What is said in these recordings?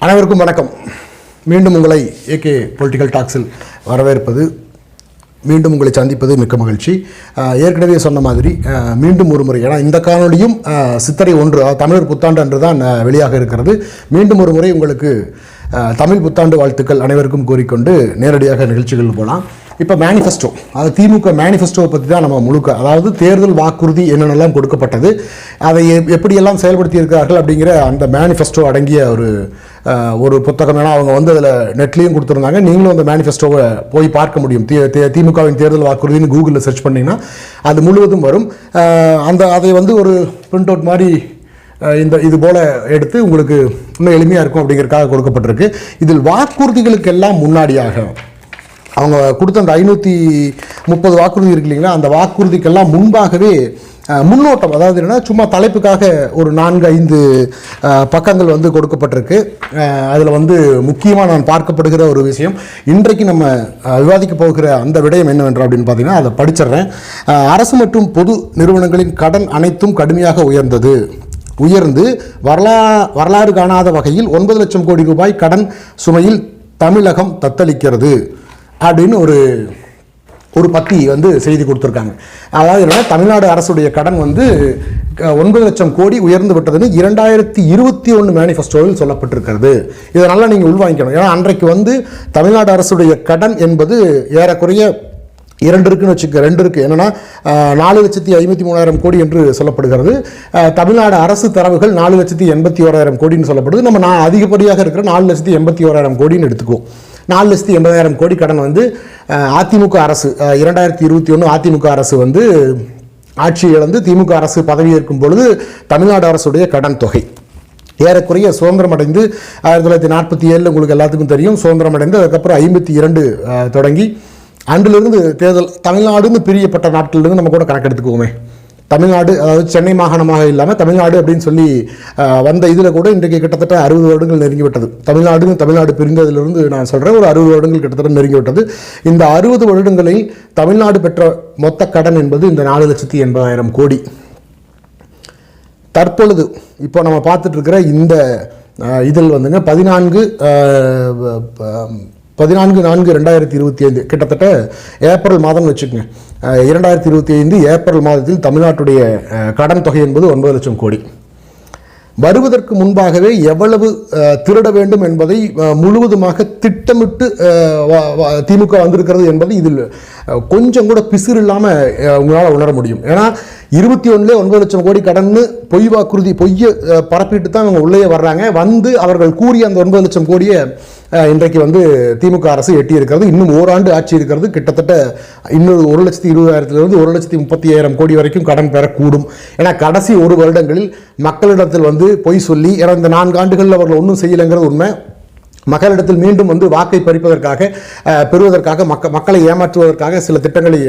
அனைவருக்கும் வணக்கம். மீண்டும் உங்களை ஏகே பொலிட்டிக்கல் டாக்ஸில் வரவேற்பது மீண்டும் உங்களை சந்திப்பது மிக்க மகிழ்ச்சி. ஏற்கனவே சொன்ன மாதிரி மீண்டும் ஒரு முறை ஏன்னா இந்த காணொலியும் அஹ், சித்திரை ஒன்று தமிழர் புத்தாண்டு அன்று தான் வெளியாக இருக்கிறது. மீண்டும் ஒரு முறை உங்களுக்கு தமிழ் புத்தாண்டு வாழ்த்துக்கள் அனைவருக்கும் கூறிக்கொண்டு நேரடியாக நிகழ்ச்சிகள் போகலாம். இப்போ மேனிஃபெஸ்டோ அது திமுக மேனிஃபெஸ்டோவை பற்றி தான் நம்ம முழுக்க அதாவது தேர்தல் வாக்குறுதி என்னென்னலாம் கொடுக்கப்பட்டது அதை எப்- எப்படியெல்லாம் செயல்படுத்தி இருக்கிறார்கள் அப்படிங்கிற அந்த மேனிஃபெஸ்டோ அடங்கிய ஒரு ஒரு புத்தகம். ஏன்னா அவங்க வந்து அதில் நெட்லேயும் கொடுத்துருந்தாங்க. நீங்களும் அந்த மேனிஃபெஸ்டோவை போய் பார்க்க முடியும். தி திமுகவின் தேர்தல் வாக்குறுதின்னு கூகுளில் சர்ச் பண்ணிங்கன்னா அது முழுவதும் வரும். அந்த அதை வந்து ஒரு பிரிண்ட் அவுட் மாதிரி இந்த இது போல எடுத்து உங்களுக்கு இன்னும் எளிமையாக இருக்கும் அப்படிங்கிறதுக்காக கொடுக்கப்பட்டிருக்கு. இதில் வாக்குறுதிகளுக்கெல்லாம் முன்னாடியாக அவங்க கொடுத்த அந்த ஐநூற்றி முப்பது வாக்குறுதி இருக்கு இல்லைங்களா அந்த வாக்குறுதிக்கெல்லாம் முன்பாகவே முன்னோட்டம் அதாவது என்னென்னா சும்மா தலைப்புக்காக ஒரு நான்கு ஐந்து பக்கங்கள் வந்து கொடுக்கப்பட்டிருக்கு. அதில் வந்து முக்கியமாக நான் பார்க்கப்படுகிற ஒரு விஷயம் இன்றைக்கு நம்ம விவாதிக்க போகிற அந்த விடயம் என்னவென்றால் அப்படின்னு பார்த்தீங்கன்னா அதை படிச்சிடுறேன். அரசு மற்றும் பொது நிறுவனங்களின் கடன் அனைத்தும் கடுமையாக உயர்ந்தது. உயர்ந்து வரலா வரலாறு காணாத வகையில் ஒன்பது லட்சம் கோடி ரூபாய் கடன் சுமையில் தமிழகம் தத்தளிக்கிறது. அப்படின்னு ஒரு ஒரு பத்தி வந்து செய்தி கொடுத்துருக்காங்க. அதாவது என்னன்னா தமிழ்நாடு அரசுடைய கடன் வந்து ஒன்பது லட்சம் கோடி உயர்ந்து விட்டதுன்னு இரண்டாயிரத்தி இருபத்தி ஒன்று மேனிஃபெஸ்டோவில் சொல்லப்பட்டிருக்கிறது. இதை நல்லா நீங்கள் உள்வாங்கிக்கணும். ஏன்னா அன்றைக்கு வந்து தமிழ்நாடு அரசுடைய கடன் என்பது ஏறக்குறைய இரண்டு இருக்குன்னு வச்சுக்க ரெண்டு இருக்குது என்னன்னா நாலு லட்சத்தி ஐம்பத்தி மூணாயிரம் கோடி என்று சொல்லப்படுகிறது. தமிழ்நாடு அரசு தரவுகள் நாலு லட்சத்தி எண்பத்தி ஓராயிரம் கோடின்னு சொல்லப்படுது. நம்ம நான் அதிகப்படியாக இருக்கிற நாலு லட்சத்தி எண்பத்தி ஓராயிரம் கோடின்னு எடுத்துக்குவோம். நாலு லட்சத்தி எண்பதாயிரம் கோடி கடன் வந்து அதிமுக அரசு இரண்டாயிரத்தி இருபத்தி ஒன்று அதிமுக அரசு வந்து ஆட்சி இழந்து திமுக அரசு பதவியேற்கும் பொழுது தமிழ்நாடு அரசுடைய கடன் தொகை. ஏறக்குறைய சுதந்திரம் அடைந்து ஆயிரத்தி தொள்ளாயிரத்தி நாற்பத்தி ஏழில் உங்களுக்கு எல்லாத்துக்கும் தெரியும். சுதந்திரம் அடைந்து அதுக்கப்புறம் ஐம்பத்தி இரண்டு தொடங்கி அன்றிலிருந்து தேர்தல் தமிழ்நாடுன்னு பிரியப்பட்ட நாட்களிலிருந்து நம்ம கூட கணக்கெடுத்துக்குவோமே. தமிழ்நாடு அதாவது சென்னை மாகாணமாக இல்லாமல் தமிழ்நாடு அப்படின்னு சொல்லி வந்த இதில் கூட இன்றைக்கு கிட்டத்தட்ட அறுபது வருடங்கள் நெருங்கிவிட்டது தமிழ்நாடு தமிழ்நாடுன்னு தமிழ்நாடு பிரிந்ததிலிருந்து நான் சொல்கிறேன் ஒரு அறுபது வருடங்கள் கிட்டத்தட்ட நெருங்கி விட்டது. இந்த அறுபது வருடங்களில் தமிழ்நாடு பெற்ற மொத்த கடன் என்பது இந்த நாலு லட்சத்தி எண்பதாயிரம் கோடி. தற்பொழுது இப்போ நம்ம பார்த்துட்ருக்கிற இந்த இதில் வந்துங்க பதினான்கு பதினான்கு நான்கு ரெண்டாயிரத்தி இருபத்தி ஐந்து கிட்டத்தட்ட ஏப்ரல் மாதம்னு வச்சுக்கோங்க. இரண்டாயிரத்தி இருபத்தி ஐந்து ஏப்ரல் மாதத்தில் தமிழ்நாட்டுடைய கடன் தொகை என்பது ஒன்பது லட்சம் கோடி. வருவதற்கு முன்பாகவே எவ்வளவு திருட வேண்டும் என்பதை முழுவதுமாக திட்டமிட்டு திமுக வந்திருக்கிறது என்பது இதில் கொஞ்சம் கூட பிசிறு இல்லாமல் உங்களால் உணர முடியும். ஏன்னா இருபத்தி ஒன்றுல ஒன்பது லட்சம் கோடி கடன்னு பொய் வாக்குறுதி பொய்யை பரப்பிட்டு தான் அவங்க உள்ளே வர்றாங்க. வந்து அவர்கள் கூறிய அந்த ஒன்பது லட்சம் கோடியை இன்றைக்கு வந்து திமுக அரசு எட்டி இருக்கிறது இன்னும் ஓராண்டு ஆட்சி இருக்கிறது. கிட்டத்தட்ட இன்னொரு ஒரு லட்சத்தி இருபதாயிரத்திலிருந்து ஒரு லட்சத்தி முப்பத்தி ஐயாயிரம் கோடி வரைக்கும் கடன் பெறக்கூடும். ஏன்னா கடைசி ஒரு வருடங்களில் மக்களிடத்தில் வந்து பொய் சொல்லி ஏன்னா இந்த நான்கு ஆண்டுகளில் அவர்கள் ஒன்றும் செய்யலைங்கிறது உண்மை. மக்களிடத்தில் மீண்டும் வந்து வாக்கை பறிப்பதற்காக பெறுவதற்காக மக்க மக்களை ஏமாற்றுவதற்காக சில திட்டங்களை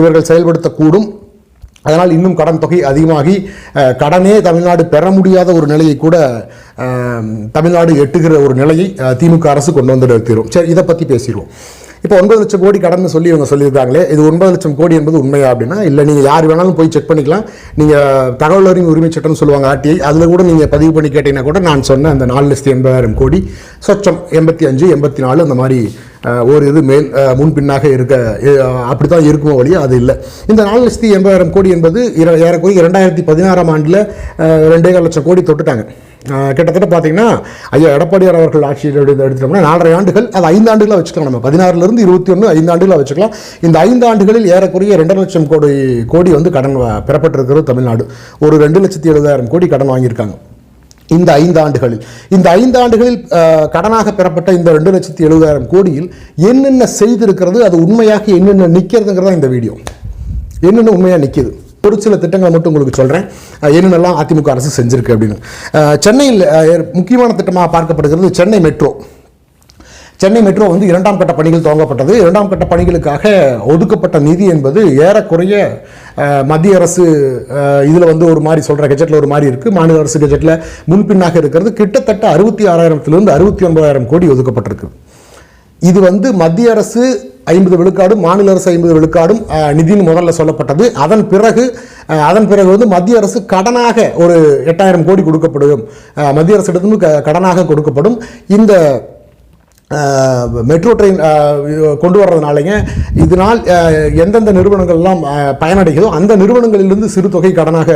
இவர்கள் செயல்படுத்தக்கூடும். அதனால் இன்னும் கடன் தொகை அதிகமாகி கடனே தமிழ்நாடு பெற முடியாத ஒரு நிலையை கூட தமிழ்நாடு எட்டுகிற ஒரு நிலையை திமுக அரசு கொண்டு வந்து நிறுத்திடும் சரி இதை பற்றி பேசிடுவோம். இப்போ ஒன்பது லட்சம் கோடி கடன் சொல்லி இவங்க சொல்லியிருக்காங்களே இது ஒன்பது லட்சம் கோடி என்பது உண்மையா அப்படின்னா இல்லை நீங்கள் யார் வேணாலும் போய் செக் பண்ணிக்கலாம். நீங்கள் தகவல் அறிவு உரிமை சட்டம்னு சொல்லுவாங்க ஆர்டிஐ அதில் கூட நீங்கள் பதிவு பண்ணி கேட்டீங்கன்னா கூட நான் சொன்ன அந்த நாலு லட்சத்தி எண்பதாயிரம் கோடி சொச்சம் எண்பத்தி அஞ்சு எண்பத்தி நாலு அந்த மாதிரி ஒரு இது மேல் முன்பின்னாக இருக்க அப்படி தான் இருக்குமோ வழியா அது இல்லை. இந்த நாலு லட்சத்தி எண்பதாயிரம் கோடி என்பது இர- ஏறக்குறைய இரண்டாயிரத்தி பதினாறாம் ஆண்டில் ரெண்டே லட்சம் கோடி தொட்டுட்டாங்க. கிட்டத்தட்ட பார்த்தீங்கன்னா ஐயா எடப்பாடியார் அவர்கள் ஆட்சியில் எடுத்துட்டோம்னா நாலரை ஆண்டுகள் அது ஐந்து ஆண்டுகளாக வச்சுக்கலாம் நம்ம. பதினாறுலேருந்து இருபத்தி ஒன்று ஐந்து ஆண்டுகளாக வச்சுக்கலாம். இந்த ஐந்து ஆண்டுகளில் ஏறக்குறைய ரெண்டரை லட்சம் கோடி கோடி வந்து கடன் வ- பெறப்பட்டிருக்கிறது தமிழ்நாடு. ஒரு ரெண்டு லட்சத்தி எழுபதாயிரம் கோடி கடன் வாங்கியிருக்காங்க. இந்த ஐந்து ஆண்டுகளில். இந்த ஐந்து ஆண்டுகளில் கடனாக பெறப்பட்ட இந்த ரெண்டு லட்சத்தி எழுபதாயிரம் கோடியில் என்னென்ன செய்திருக்கிறது அது உண்மையாக என்னென்ன நிற்கிறதுங்கிறதா இந்த வீடியோ. என்னென்ன உண்மையாக நிற்கிது ஒரு சில திட்டங்களை மட்டும் உங்களுக்கு சொல்கிறேன் என்னென்னலாம் அதிமுக அரசு செஞ்சிருக்கு அப்படின்னு. சென்னையில் முக்கியமான திட்டமாக பார்க்கப்படுகிறது சென்னை மெட்ரோ. சென்னை மெட்ரோ வந்து இரண்டாம் கட்ட பணிகள் துவங்கப்பட்டது. இரண்டாம் கட்ட பணிகளுக்காக ஒதுக்கப்பட்ட நிதி என்பது ஏறக்குறைய மத்திய அரசு இதில் வந்து ஒரு மாதிரி சொல்கிற கெஜெட்டில் ஒரு மாதிரி இருக்குது மாநில அரசு கெஜெட்டில் முன்பின்னாக இருக்கிறது. கிட்டத்தட்ட அறுபத்தி ஆறாயிரத்துலேருந்து அறுபத்தி ஒன்பதாயிரம் கோடி ஒதுக்கப்பட்டிருக்கு. இது வந்து மத்திய அரசு ஐம்பது விழுக்காடும் மாநில அரசு ஐம்பது விழுக்காடும் நிதின்னு முதல்ல சொல்லப்பட்டது. அதன் பிறகு அதன் பிறகு வந்து மத்திய அரசு கடனாக ஒரு எட்டாயிரம் கோடி கொடுக்கப்படும். மத்திய அரசிடத்திலிருந்து க- கடனாக கொடுக்கப்படும். இந்த மெட்ரோ ட்ரெயின் கொண்டு வர்றதுனாலங்க இதனால் எந்தெந்த நிறுவனங்கள்லாம் பயனடைகிறதோ அந்த நிறுவனங்களிலிருந்து சிறு தொகை கடனாக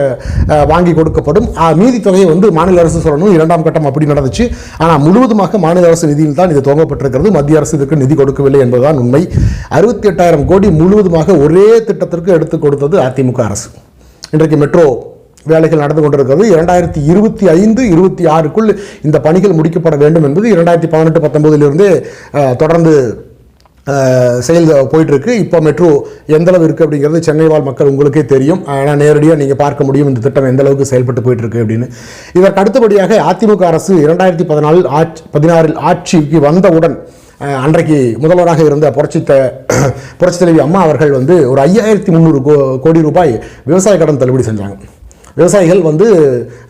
வாங்கி கொடுக்கப்படும். மீதி தொகையை வந்து மாநில அரசு சொல்லணும். இரண்டாம் கட்டம் அப்படி நடந்துச்சு. ஆனால் முழுவதுமாக மாநில அரசு நிதியில் தான் இது துவங்கப்பட்டிருக்கிறது. மத்திய அரசு இதற்கு நிதி கொடுக்கவில்லை என்பதுதான் உண்மை. அறுபத்தி எட்டாயிரம் கோடி முழுவதுமாக ஒரே திட்டத்திற்கு எடுத்து கொடுத்தது அதிமுக அரசு. இன்றைக்கு மெட்ரோ வேலைகள் நடந்து கொண்டிருக்கிறது. இரண்டாயிரத்தி இருபத்தி ஐந்து இருபத்தி ஆறுக்குள் இந்த பணிகள் முடிக்கப்பட வேண்டும் என்பது இரண்டாயிரத்தி பதினெட்டு பத்தொம்போதிலிருந்து தொடர்ந்து செயல் போயிட்டுருக்கு. இப்போ மெட்ரோ எந்தளவு இருக்குது அப்படிங்கிறது சென்னை வாழ் மக்கள் உங்களுக்கே தெரியும். ஆனால் நேரடியாக நீங்கள் பார்க்க முடியும் இந்த திட்டம் எந்த அளவுக்கு செயல்பட்டு போயிட்டுருக்கு அப்படின்னு. இதற்கு அடுத்தபடியாக அதிமுக அரசு இரண்டாயிரத்தி பதினாலில் ஆட்சி பதினாறில் ஆட்சிக்கு வந்தவுடன் அன்றைக்கு முதல்வராக இருந்த புரட்சி த புரட்சி தலைவி அம்மா அவர்கள் வந்து ஒரு ஐயாயிரத்தி முந்நூறு கோடி ரூபாய் விவசாய கடன் தள்ளுபடி செஞ்சாங்க. விவசாயிகள் வந்து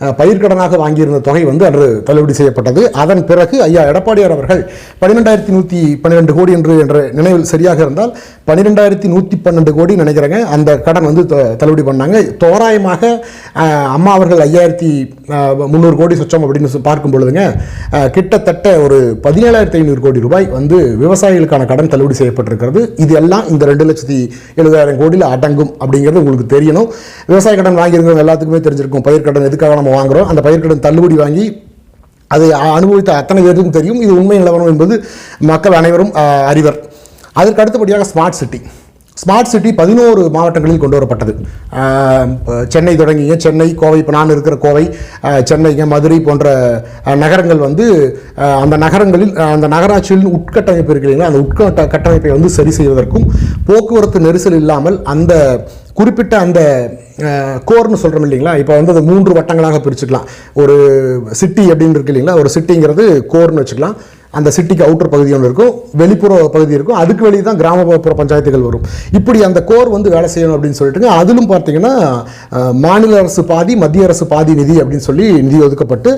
பயிர்க்கடனாக வாங்கியிருந்த தொகை வந்து அன்று தள்ளுபடி செய்யப்பட்டது. அதன் பிறகு ஐயா எடப்பாடியார் அவர்கள் பன்னிரெண்டாயிரத்தி நூற்றி பன்னிரெண்டு கோடி என்று என்ற நினைவில் சரியாக இருந்தால் பன்னிரெண்டாயிரத்தி நூற்றி பன்னெண்டு கோடி நினைக்கிறேங்க. அந்த கடன் வந்து த- தள்ளுபடி பண்ணாங்க. தோராயமாக அம்மா அவர்கள் ஐயாயிரத்தி முந்நூறு கோடி சொச்சம் அப்படின்னு பார்க்கும் பொழுதுங்க கிட்டத்தட்ட ஒரு பதினேழாயிரத்தி ஐநூறு கோடி ரூபாய் வந்து விவசாயிகளுக்கான கடன் தள்ளுபடி செய்யப்பட்டிருக்கிறது. இது எல்லாம் இந்த ரெண்டு லட்சத்தி எழுபதாயிரம் கோடியில் அடங்கும் அப்படிங்கிறது உங்களுக்கு தெரியணும். விவசாய கடன் வாங்கியிருக்கிறவங்க எல்லாத்துக்குமே தெரிஞ்சிருக்கும். பயிர்க்கடன் எதுக்காக நம்ம வாங்குறோம்? அந்த பயிர்க்கடன் தள்ளுபடி வாங்கி அதை அனுபவித்த அத்தனை பேருக்கும் தெரியும். இது உண்மை நிலவரம் என்பது மக்கள் அனைவரும் அறிவர். அதற்கு அடுத்தபடியாக ஸ்மார்ட் சிட்டி ஸ்மார்ட் சிட்டி பதினோரு மாவட்டங்களில் கொண்டு வரப்பட்டது. சென்னை தொடங்கிங்க. சென்னை கோவை இப்போ நான் இருக்கிற கோவை சென்னைங்க மதுரை போன்ற நகரங்கள் வந்து அந்த நகரங்களில் அந்த நகராட்சியில் உட்கட்டமைப்பு இருக்கிறீங்களா? அந்த உட்கட்ட கட்டமைப்பை வந்து சரி செய்வதற்கும் போக்குவரத்து நெரிசல் இல்லாமல் அந்த குறிப்பிட்ட அந்த கோர்னு சொல்கிறோம் இல்லைங்களா? இப்போ வந்து அது மூன்று வட்டங்களாக பிரிச்சுக்கலாம். ஒரு சிட்டி அப்படின்னு இருக்கு இல்லைங்களா? ஒரு சிட்டிங்கிறது கோர்னு வச்சுக்கலாம். அந்த சிட்டிக்கு அவுட்டர் பகுதி ஒன்று இருக்கும் வெளிப்புற பகுதி இருக்கும். அதுக்கு வெளியே தான் கிராமப்புற பஞ்சாயத்துகள் வரும். இப்படி அந்த கோர் வந்து வேலை செய்யணும் அப்படின்னு சொல்லிட்டுங்க அதிலும் பார்த்தீங்கன்னா மாநில அரசு பாதி மத்திய அரசு பாதி நிதி அப்படின்னு சொல்லி நிதி ஒதுக்கப்பட்டு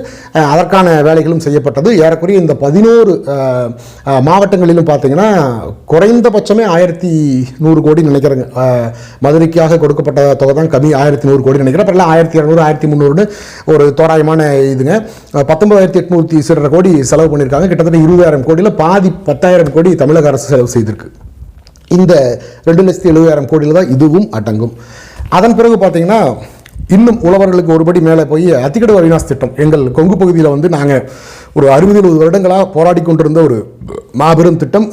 அதற்கான வேலைகளும் செய்யப்பட்டது. ஏறக்குறைய இந்த பதினோரு மாவட்டங்களிலும் பார்த்தீங்கன்னா குறைந்தபட்சமே ஆயிரத்தி நூறு கோடி நினைக்கிறேங்க. மதுரைக்காக கொடுக்கப்பட்ட தொகை தான் கம்மி ஆயிரத்தி நூறு கோடி நினைக்கிறேன். அப்புறம் ஆயிரத்தி இரநூறு ஆயிரத்தி முந்நூறுன்னு ஒரு தோராயமான இதுங்க. பத்தொன்பதாயிரத்தி எட்நூற்றி சிறரை கோடி செலவு பண்ணியிருக்காங்க. கிட்டத்தட்ட இருபதாயிரம் கோடியில் பாதி பத்தாயிரம் கோடி தமிழக அரசு செலவு செய்திருக்கு. இந்த ரெண்டு லட்சத்தி எழுபதாயிரம் கோடியில் தான் இதுவும் அடங்கும். அதன் பிறகு பார்த்தீங்கன்னா இன்னும் உழவர்களுக்கு ஒருபடி மேலே போய் அத்திக்கடவு அவினாஸ் திட்டம் எங்கள் கொங்கு பகுதியில் வந்து நாங்கள் ஒரு அறுபது எழுபது வருடங்களாக போராடி கொண்டிருந்த ஒரு மாபெரும் திட்டம்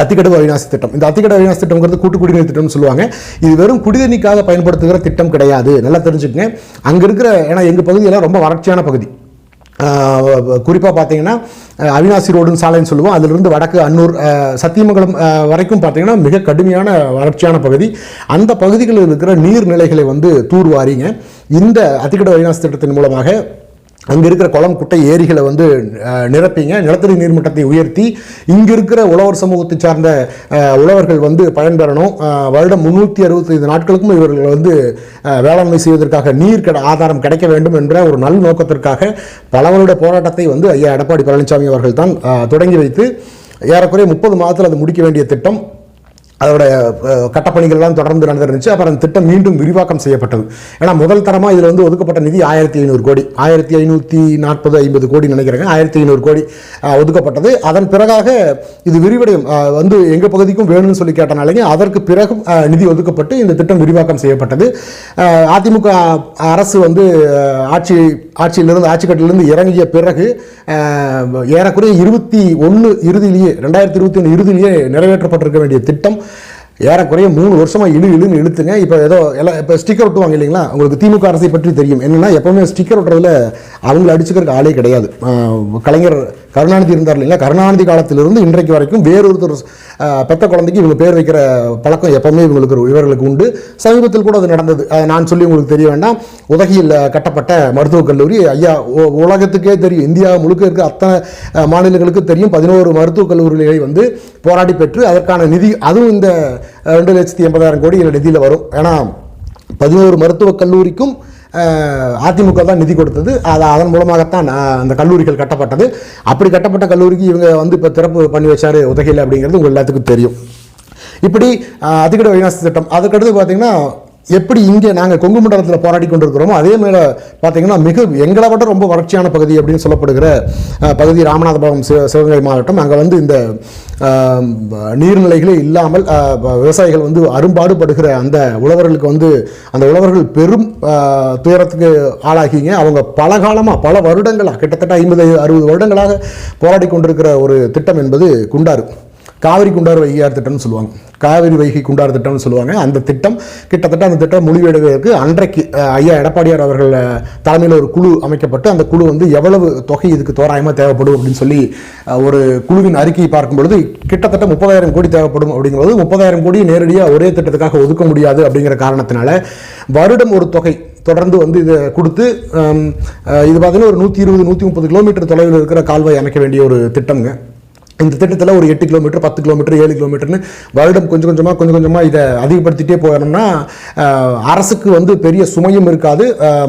அத்திக்கடவு அவிநாசி திட்டம். இந்த அத்திக்கடவு அவிநாசி திட்டம்ங்கிறது கூட்டு குடிநீர் திட்டம்னு சொல்லுவாங்க. இது வெறும் குடிநீருக்காக பயன்படுத்துகிற திட்டம் கிடையாது. நல்லா தெரிஞ்சுக்கங்க. அங்கே இருக்கிற ஏன்னா எங்கள் பகுதியெல்லாம் ரொம்ப வறட்சியான பகுதி. குறிப்பாக பார்த்தீங்கன்னா அவினாசி ரோடுன்னு சாலைன்னு சொல்லுவோம். அதிலிருந்து வடக்கு அன்னூர் சத்தியமங்கலம் வரைக்கும் பார்த்தீங்கன்னா மிக கடுமையான வறட்சியான பகுதி. அந்த பகுதிகளில் இருக்கிற நீர்நிலைகளை வந்து தூர்வாரிங்க. இந்த அத்திக்கட அவினாசி திட்டத்தின் மூலமாக அங்கே இருக்கிற குளம் குட்டை ஏரிகளை வந்து நிரப்பிங்க. நிலத்தடி நீர்மட்டத்தை உயர்த்தி இங்கே இருக்கிற உழவர் சமூகத்தை சார்ந்த உழவர்கள் வந்து பயன்பெறணும் வருடம் முந்நூற்றி அறுபத்தைந்து நாட்களுக்கும் இவர்கள் வந்து வேளாண்மை செய்வதற்காக நீர் கிட ஆதாரம் கிடைக்க வேண்டும் என்ற ஒரு நல் நோக்கத்திற்காக பலவருடைய போராட்டத்தை வந்து ஐயா எடப்பாடி பழனிசாமி அவர்கள் தான் தொடங்கி வைத்து ஏறக்குறைய முப்பது மாதத்தில் அது முடிக்க வேண்டிய திட்டம். அதோட கட்டப்பணிகள்லாம் தொடர்ந்து நடந்துருந்துச்சு. அப்புறம் அந்த திட்டம் மீண்டும் விரிவாக்கம் செய்யப்பட்டது. ஏன்னா முதல் தரமாக இதில் வந்து ஒதுக்கப்பட்ட நிதி ஆயிரத்தி ஐநூறு கோடி. ஆயிரத்தி ஐநூற்றி நாற்பது ஐம்பது கோடி நினைக்கிறேங்க. ஆயிரத்தி ஐநூறு கோடி ஒதுக்கப்பட்டது. அதன் பிறகாக இது விரிவடையும். வந்து எங்கள் பகுதிக்கும் வேணும்னு சொல்லி கேட்டனாலேங்க அதற்கு பிறகும் நிதி ஒதுக்கப்பட்டு இந்த திட்டம் விரிவாக்கம் செய்யப்பட்டது. அதிமுக அரசு வந்து ஆட்சி ஆட்சியிலிருந்து ஆட்சிக்கட்டிலிருந்து இறங்கிய பிறகு ஏறக்குறைய இருபத்தி ஒன்று இறுதியிலேயே ரெண்டாயிரத்தி இருபத்தி ஒன்று இறுதியிலேயே நிறைவேற்றப்பட்டிருக்க வேண்டிய திட்டம். ஏறக்குறைய மூணு வருஷமா இழு இழுன்னு இழுத்துங்க. இப்போ ஏதோ எல்லாம் இப்போ ஸ்டிக்கர் ஒட்டுவாங்க இல்லைங்களா? உங்களுக்கு திமுக அரசை பற்றி தெரியும். என்னென்னா எப்பவுமே ஸ்டிக்கர் ஒட்டுறதுல அவங்கள அடிச்சுக்கிறதுக்கு ஆளே கிடையாது. கலைஞர் கருணாநிதி இருந்தார் இல்லைங்களா? கருணாநிதி காலத்திலிருந்து இன்றைக்கு வரைக்கும் வேறொருத்தர் பெத்த குழந்தைக்கு இவங்க பேர் வைக்கிற பழக்கம் எப்பவுமே இவங்களுக்கு இவர்களுக்கு உண்டு. சமீபத்தில் கூட அது நடந்தது. அதை நான் சொல்லி உங்களுக்கு தெரிய வேண்டாம். உதகையில் கட்டப்பட்ட மருத்துவக் கல்லூரி. ஐயா உலகத்துக்கே தெரியும். இந்தியா முழுக்க இருக்க அத்தனை மாநிலங்களுக்கு தெரியும். பதினோரு மருத்துவக் கல்லூரிகளை வந்து போராடி பெற்று அதற்கான நிதி அதுவும் இந்த ரெண்டு லட்சத்தி எண்பதாயிரம் கோடி நிதியில் வரும். ஏன்னா பதினோரு மருத்துவக் கல்லூரிக்கும் அதிமுக தான் நிதி கொடுத்தது. அது அதன் மூலமாகத்தான் அந்த கல்லூரிகள் கட்டப்பட்டது. அப்படி கட்டப்பட்ட கல்லூரிக்கு இவங்க வந்து இப்போ திறப்பு பண்ணி வச்சார் உதகையில் அப்படிங்கிறது உங்கள் எல்லாத்துக்கும் தெரியும். இப்படி அதுக்கிட்ட அதிகட திட்டம் அதுக்கடுத்து பார்த்தீங்கன்னா எப்படி இங்கே நாங்கள் கொங்கு மண்டலத்தில் போராடி கொண்டிருக்கிறோமோ அதே மேலே பார்த்தீங்கன்னா மிக எங்களை விட ரொம்ப வறட்சியான பகுதி அப்படின்னு சொல்லப்படுகிற பகுதி ராமநாதபுரம் சிவ சிவகங்கை மாவட்டம். அங்கே வந்து இந்த நீர்நிலைகளே இல்லாமல் விவசாயிகள் வந்து அரும்பாடுபடுகிற அந்த உழவர்களுக்கு வந்து அந்த உழவர்கள் பெரும் துயரத்துக்கு ஆளாகிங்க. அவங்க பல காலமாக பல வருடங்களாக கிட்டத்தட்ட ஐம்பது அறுபது வருடங்களாக போராடி கொண்டிருக்கிற ஒரு திட்டம் என்பது குண்டாறு. காவிரி குண்டாறு வைகையார் திட்டம்னு சொல்லுவாங்க. காவிரி வைகை குண்டாறு திட்டம்னு சொல்லுவாங்க. அந்த திட்டம் கிட்டத்தட்ட அந்த திட்டம் முடிவெடுவதற்கு அன்றைக்கு ஐயா எடப்பாடியார் அவர்கள் தலைமையில் ஒரு குழு அமைக்கப்பட்டு அந்த குழு வந்து எவ்வளவு தொகை இதுக்கு தோராயமாக தேவைப்படும் அப்படின்னு சொல்லி ஒரு குழுவின் அறிக்கையை பார்க்கும் பொழுது கிட்டத்தட்ட முப்பதாயிரம் கோடி தேவைப்படும் அப்படிங்கும்போது முப்பதாயிரம் கோடி நேரடியாக ஒரே திட்டத்துக்காக ஒதுக்க முடியாது அப்படிங்கிற காரணத்தினால வருடம் ஒரு தொகை தொடர்ந்து வந்து இதை கொடுத்து இது பார்த்தீங்கன்னா ஒரு நூற்றி இருபது நூற்றி முப்பது கிலோமீட்டர் தொலைவில் இருக்கிற கால்வாய் அமைக்க வேண்டிய ஒரு திட்டம்ங்க. இந்த திட்டத்தில் ஒரு எட்டு கிலோமீட்டர் பத்து கிலோமீட்டர் ஏழு கிலோமீட்டர்னு வருடம் கொஞ்சம் கொஞ்சமாக கொஞ்சம் கொஞ்சமாக இதை அதிகப்படுத்திட்டே போனோம்னா அரசுக்கு வந்து பெரிய சுமையும் இருக்காது.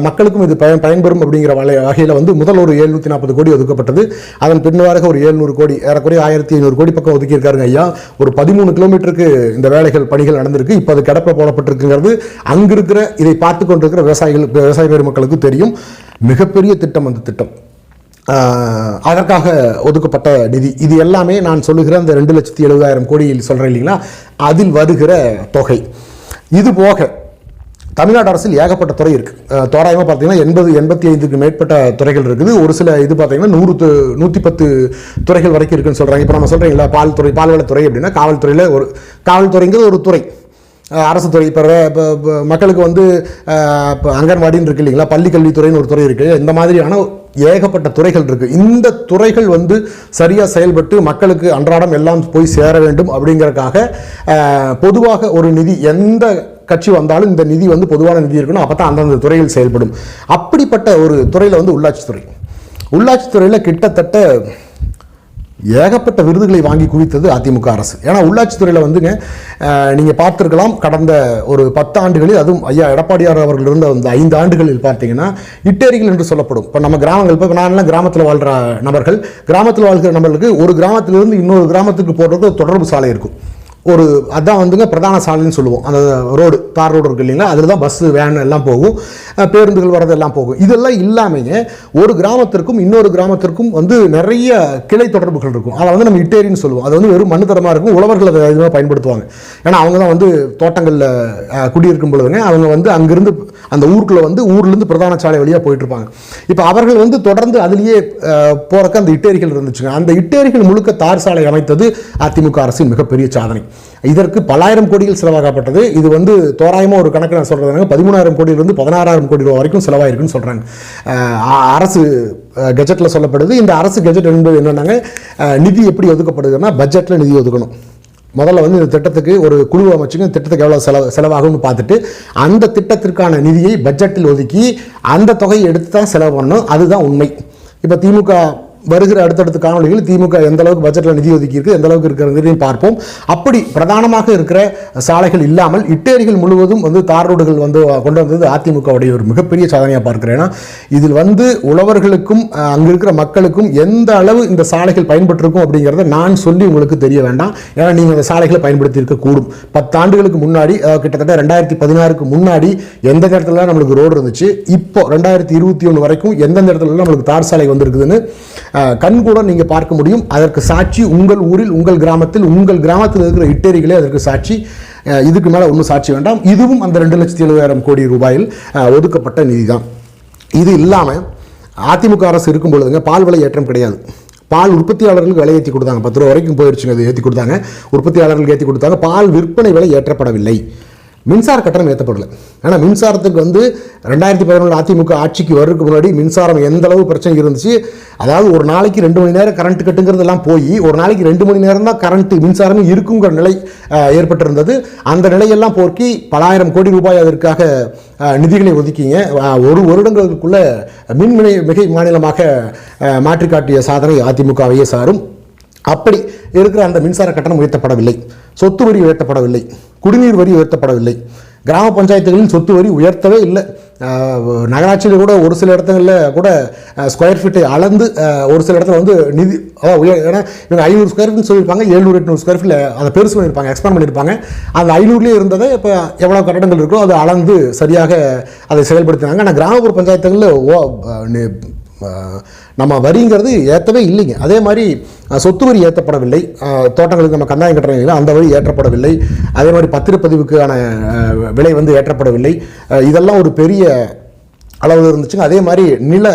மக்களுக்கும் இது பயன் பயன்பெறும் அப்படிங்கிற வலை வகையில் வந்து முதல் ஒரு எழுநூற்றி நாற்பது கோடி ஒதுக்கப்பட்டது. அதன் பின்னராக ஒரு எழுநூறு கோடி ஏறக்குறைய ஆயிரத்தி ஐநூறு கோடி பக்கம் ஒதுக்கியிருக்காருங்க ஐயா. ஒரு பதிமூணு கிலோமீட்டருக்கு இந்த வேலைகள் பணிகள் நடந்திருக்கு. இப்போ அது கிடப்பில் போடப்பட்டிருக்குங்கிறது அங்கு இருக்கிற இதை பார்த்து கொண்டிருக்கிற விவசாயிகள் விவசாய பெருமக்களுக்கு தெரியும். மிகப்பெரிய திட்டம் அந்த திட்டம். அதற்காக ஒதுக்கப்பட்ட நிதி. இது எல்லாமே நான் சொல்லுகிற அந்த ரெண்டு லட்சத்தி எழுபதாயிரம் கோடியில் சொல்கிறேன் இல்லைங்களா? அதில் வருகிற தொகை. இது போக தமிழ்நாடு அரசில் ஏகப்பட்ட துறை இருக்குது தோராயமாக பார்த்தீங்கன்னா எண்பது எண்பத்தி ஐந்துக்கு மேற்பட்ட துறைகள் இருக்குது. ஒரு சில இது பார்த்தீங்கன்னா நூறு து- நூற்றி பத்து துறைகள் வரைக்கும் இருக்குன்னு சொல்கிறாங்க இப்போ நம்ம சொல்கிறீங்களா பால் துறை பால்வளத்துறை அப்படின்னா காவல்துறையில் ஒரு காவல்துறைங்கிறது ஒரு துறை. அரசு துறை. இப்போ இப்போ மக்களுக்கு வந்து இப்போ அங்கன்வாடின்னு இருக்கு இல்லைங்களா பள்ளி கல்வித்துறைன்னு ஒரு துறை இருக்குது இந்த மாதிரியான ஏகப்பட்ட துறைகள் இருக்குது இந்த துறைகள் வந்து சரியாக செயல்பட்டு மக்களுக்கு அன்றாடம் எல்லாம் போய் சேர வேண்டும் அப்படிங்கிறதுக்காக பொதுவாக ஒரு நிதி எந்த கட்சி வந்தாலும் இந்த நிதி வந்து பொதுவான நிதி இருக்கணும். அப்போ தான் அந்தந்த துறையில் செயல்படும். அப்படிப்பட்ட ஒரு துறையில் வந்து உள்ளாட்சித்துறை. உள்ளாட்சித்துறையில் கிட்டத்தட்ட ஏகப்பட்ட விருதுகளை வாங்கி குவித்தது அதிமுக அரசு. ஏன்னா உள்ளாட்சித்துறையில் வந்துங்க நீங்கள் பார்த்துருக்கலாம் கடந்த ஒரு பத்து ஆண்டுகளில் அதுவும் ஐயா எடப்பாடியார் அவர்கள் இருந்த அந்த ஐந்து ஆண்டுகளில் பார்த்தீங்கன்னா இட்டேரிகள் என்று சொல்லப்படும். இப்போ நம்ம கிராமங்கள் இப்போ நான்லாம் கிராமத்தில் வாழ்கிற நபர்கள் கிராமத்தில் வாழ்கிற நபர்களுக்கு ஒரு கிராமத்திலிருந்து இன்னொரு கிராமத்துக்கு போடுறது தொடர்பு சாலை இருக்கும். ஒரு அதான் வந்துங்க பிரதான சாலைன்னு சொல்லுவோம். அந்த ரோடு தார் ரோடு இருக்கு இல்லைங்களா? அதில் தான் பஸ்ஸு வேன் எல்லாம் போகும். பேருந்துகள் பேருந்துகள் வரதெல்லாம் போகும். இதெல்லாம் இல்லாமையே ஒரு கிராமத்திற்கும் இன்னொரு கிராமத்திற்கும் வந்து நிறைய கிளை தொடர்புகள் இருக்கும். அதை வந்து நம்ம இட்டேரின்னு சொல்லுவோம். அது வந்து வெறும் மண்ணு தரமாக இருக்கும். உழவர்கள் அதை அதிகமாக பயன்படுத்துவாங்க. ஏன்னா அவங்க தான் வந்து தோட்டங்களில் குடியிருக்கும் பொழுதுங்க அவங்க வந்து அங்கேருந்து அந்த ஊருக்குள்ளே வந்து ஊர்லேருந்து பிரதான சாலை வழியாக போயிட்டு இருப்பாங்க இப்போ அவர்கள் வந்து தொடர்ந்து அதுலேயே போகிறக்கு அந்த இட்டேரிகள் இருந்துச்சுங்க. அந்த இட்டேரிகள் முழுக்க தார் சாலை அமைத்தது அதிமுக அரசின் மிகப்பெரிய சாதனை. இதற்கு பல்லாயிரம் கோடிகள் செலவாகப்பட்டது இது வந்து தோராயமாக ஒரு கணக்கு நான் சொல்கிறதுனால பதிமூணாயிரம் கோடியிலிருந்து பதினாறாயிரம் கோடி ரூபா வரைக்கும் செலவாயிருக்குன்னு சொல்கிறாங்க அரசு கெஜெட்டில் சொல்லப்படுது. இந்த அரசு கெஜெட் என்பது என்னென்னாங்க? நிதி எப்படி ஒதுக்கப்படுதுன்னா பட்ஜெட்டில் நிதி ஒதுக்கணும். முதல்ல வந்து இந்த திட்டத்துக்கு ஒரு குழு அமைச்சுங்க. திட்டத்துக்கு எவ்வளோ செலவு செலவாகும்னு பார்த்துட்டு அந்த திட்டத்திற்கான நிதியை பட்ஜெட்டில் ஒதுக்கி அந்த தொகையை எடுத்து தான் செலவு பண்ணணும். அதுதான் உண்மை. இப்போ திமுக வருகிற அடுத்தடுத்த காணொலிகள் திமுக எந்த அளவுக்கு பட்ஜெட்டில் நிதி ஒதுக்கி இருக்கு எந்த அளவுக்கு இருக்கிறதையும் பார்ப்போம். அப்படி பிரதானமாக இருக்கிற சாலைகள் இல்லாமல் இட்டேரிகள் முழுவதும் வந்து தார் ரோடுகள் வந்து கொண்டு வந்தது அதிமுகவுடைய ஒரு மிகப்பெரிய சாதனையாக பார்க்கிறேன். ஏன்னா இதில் வந்து உழவர்களுக்கும் அங்கே இருக்கிற மக்களுக்கும் எந்த அளவு இந்த சாலைகள் பயன்பட்டிருக்கும் அப்படிங்கிறத நான் சொல்லி உங்களுக்கு தெரிய வேண்டாம். ஏன்னா நீங்கள் இந்த சாலைகளை பயன்படுத்தி இருக்கக்கூடும் பத்தாண்டுகளுக்கு முன்னாடி கிட்டத்தட்ட ரெண்டாயிரத்தி பதினாறுக்கு முன்னாடி எந்த இடத்துல நம்மளுக்கு ரோடு இருந்துச்சு இப்போ ரெண்டாயிரத்தி இருபத்தி ஒன்று வரைக்கும் எந்தெந்த இடத்துல நம்மளுக்கு தார் சாலை வந்திருக்குதுன்னு கண் கூட நீங்கள் பார்க்க முடியும். அதற்கு சாட்சி உங்கள் ஊரில் உங்கள் கிராமத்தில் உங்கள் கிராமத்தில் இருக்கிற இட்டேரிகளே அதற்கு சாட்சி. இதுக்கு மேலே ஒன்றும் சாட்சி வேண்டாம். இதுவும் அந்த ரெண்டு லட்சத்தி எழுபதாயிரம் கோடி ரூபாயில் ஒதுக்கப்பட்ட நிதி தான் இது இல்லாமல் அதிமுக அரசு இருக்கும் பொழுதுங்க பால் விலை ஏற்றம் கிடையாது. பால் உற்பத்தியாளர்களுக்கு விலை ஏற்றி கொடுத்தாங்க. பத்து ரூபா வரைக்கும் போயிடுச்சுங்க அது ஏற்றி கொடுத்தாங்க. உற்பத்தியாளர்களுக்கு ஏற்றி கொடுத்தாங்க. பால் விற்பனை விலை ஏற்றப்படவில்லை. மின்சார கட்டணம் ஏற்றப்படலை ஆனால் மின்சாரத்துக்கு வந்து ரெண்டாயிரத்தி பதினொன்று அதிமுக ஆட்சிக்கு வர்றதுக்கு முன்னாடி மின்சாரம் எந்த அளவு பிரச்சனை இருந்துச்சு? அதாவது ஒரு நாளைக்கு ரெண்டு மணி நேரம் கரண்ட் கட்டுங்கிறதெல்லாம் போய் ஒரு நாளைக்கு ரெண்டு மணி நேரம் தான் கரண்ட் மின்சாரமே இருக்குங்கிற நிலை ஏற்பட்டிருந்தது. அந்த நிலையெல்லாம் போக்கி பலாயிரம் கோடி ரூபாய் அதற்காக நிதிகளை ஒதுக்கிங்க. ஒரு வருடங்களுக்குள்ள மின்மினை மிகை மாநிலமாக மாற்றி காட்டிய சாதனை அதிமுகவையே சாரும். அப்படி இருக்கிற அந்த மின்சார கட்டணம் உயர்த்தப்படவில்லை. சொத்து வரி உயர்த்தப்படவில்லை. குடிநீர் வரி உயர்த்தப்படவில்லை. கிராம பஞ்சாயத்துகளில் சொத்து வரி உயர்த்தவே இல்லை. நகராட்சியில் கூட ஒரு சில இடத்துங்களில் கூட ஸ்கொயர் ஃபீட்டை அளந்து ஒரு சில இடத்துல வந்து நிதி அதாவது உயர் ஏன்னா இவங்க ஐநூறு ஸ்கொயர் ஃபீட் சொல்லியிருப்பாங்க எழுநூறு எட்நூறு ஸ்கொயர் ஃபீட்டில் அதை பெருசு பண்ணியிருப்பாங்க எக்ஸ்பேண்ட் பண்ணியிருப்பாங்க. அந்த ஐநூறுலேயே இருந்ததை இப்போ எவ்வளோ கட்டடங்கள் இருக்கோ அதை அளந்து சரியாக அதை செயல்படுத்தினாங்க. ஆனால் கிராமப்புற பஞ்சாயத்துகளில் ஓ நம்ம வரிங்கிறது ஏற்றவே இல்லைங்க. அதே மாதிரி சொத்து வரி ஏற்றப்படவில்லை தோட்டங்களுக்கு நம்ம கந்தாயம் கட்டுறீங்களா அந்த வரி ஏற்றப்படவில்லை. அதே மாதிரி பத்திரப்பதிவுக்கான விலை வந்து ஏற்றப்படவில்லை. இதெல்லாம் ஒரு பெரிய அளவு இருந்துச்சுங்க. அதே மாதிரி நில